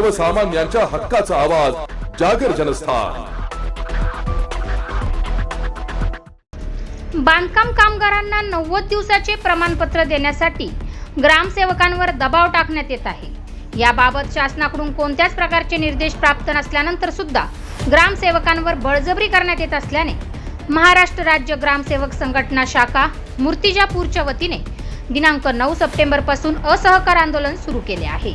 सर्वसामान्यांच्या हक्काचा आवाज जागर जनस्थान. बांधकाम कामगारांना नव्वद दिवसाचे प्रमाणपत्र देण्यासाठी ग्रामसेवकांवर दबाव टाकण्यात येत आहे. याबाबत शासनाकडून कोणत्याच प्रकारचे निर्देश प्राप्त नसल्यानंतर सुद्धा ग्रामसेवकांवर बळजबरी करण्यात येत असल्याने महाराष्ट्र राज्य ग्रामसेवक संघटना शाखा मूर्तिजापूरच्या वतीने दिनांक नऊ सप्टेंबरपासून असहकार आंदोलन सुरू केले आहे.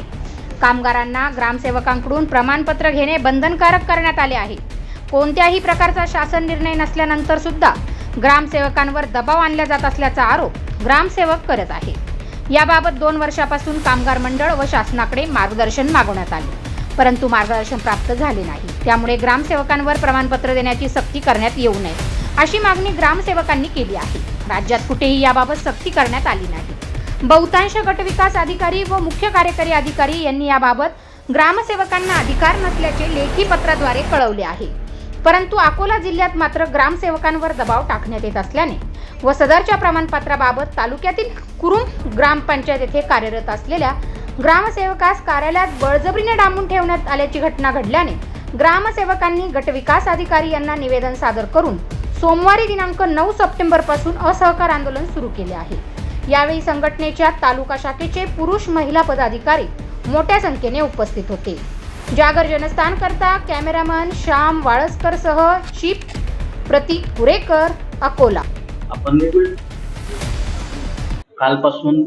कामगारांना ग्रामसेवकांकडून प्रमाणपत्र घेणे बंधनकारक करण्यात आले आहे. कोणत्याही प्रकारचा शासन निर्णय नसल्यानंतर सुद्धा ग्रामसेवकांवर दबाव आणला जात असल्याचा आरोप ग्रामसेवक करत आहे. याबाबत दोन वर्षापासून कामगार मंडळ व शासनाकडे मार्गदर्शन मागवण्यात आले. परंतु मार्गदर्शन प्राप्त झाले नाही. त्यामुळे ग्रामसेवकांवर प्रमाणपत्र देण्याची सक्ती करण्यात येऊ नये अशी मागणी ग्रामसेवकांनी केली आहे. राज्यात कुठेही याबाबत सक्ती करण्यात आली नाही. बहुतांश गटविकास अधिकारी व मुख्य कार्यकारी अधिकारी यांनी याबाबत ग्रामसेवकांना अधिकार नसल्याचे लेखी पत्राद्वारे कळवले आहे. परंतु अकोला जिल्ह्यात मात्र ग्रामसेवकांवर दबाव टाकण्यात येत असल्याने व सदरच्या प्रमाणपत्राबाबत तालुक्यातील कुरुम ग्रामपंचायत येथे कार्यरत असलेल्या ग्रामसेवकास कार्यालयात बळजबरीने डांबून ठेवण्यात आल्याची घटना घडल्याने ग्रामसेवकांनी गटविकास अधिकारी यांना निवेदन सादर करून सोमवारी दिनांक नऊ सप्टेंबरपासून असहकार आंदोलन सुरू केले आहे. यावेळी संघटनेच्या तालुका शाखेचे पुरुष महिला पदाधिकारी मोठ्या संख्येने उपस्थित होते. जागर जनस्थान करता कॅमेरामन श्याम वाळसकर सह चीफ प्रतीक पुरेकर अकोला. आपण कालपासून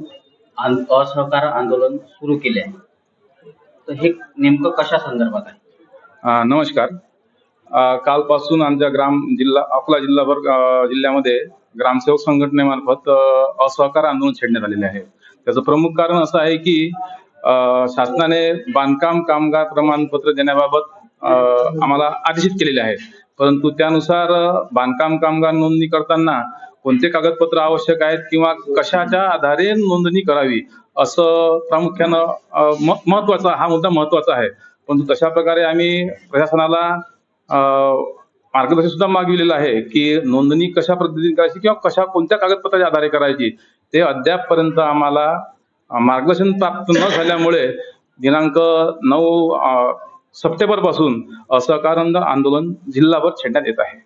असहकार आंदोलन सुरू केले आहे. तर हे नेमकं कशा संदर्भात आहे? नमस्कार. कालपासून आमच्या ग्राम जिल्हा अकोला जिल्हाभर जिल्ह्यामध्ये ग्रामसेवक संघटनेमार्फत असहकार आंदोलन छेडण्यात आलेले आहे. त्याचं प्रमुख कारण असं आहे की शासनाने बांधकाम कामगार प्रमाणपत्र देण्याबाबत आम्हाला आदेशित केलेले आहे परंतु त्यानुसार बांधकाम कामगार नोंदणी करताना कोणते कागदपत्र आवश्यक आहेत किंवा कशाच्या आधारे नोंदणी करावी असं प्रामुख्यानं म- महत्त्वाचा हा मुद्दा महत्त्वाचा आहे. परंतु तशा प्रकारे आम्ही प्रशासनाला मार्गदर्शन सुद्धा मागविलेलं आहे की नोंदणी कशा पद्धतीने करायची किंवा कशा कोणत्या कागदपत्राच्या आधारे करायची ते अद्यापपर्यंत आम्हाला मार्गदर्शन प्राप्त न झाल्यामुळे दिनांक नऊ सप्टेंबरपासून असहकार आंदोलन जिल्हाभर छेडण्यात येत आहे.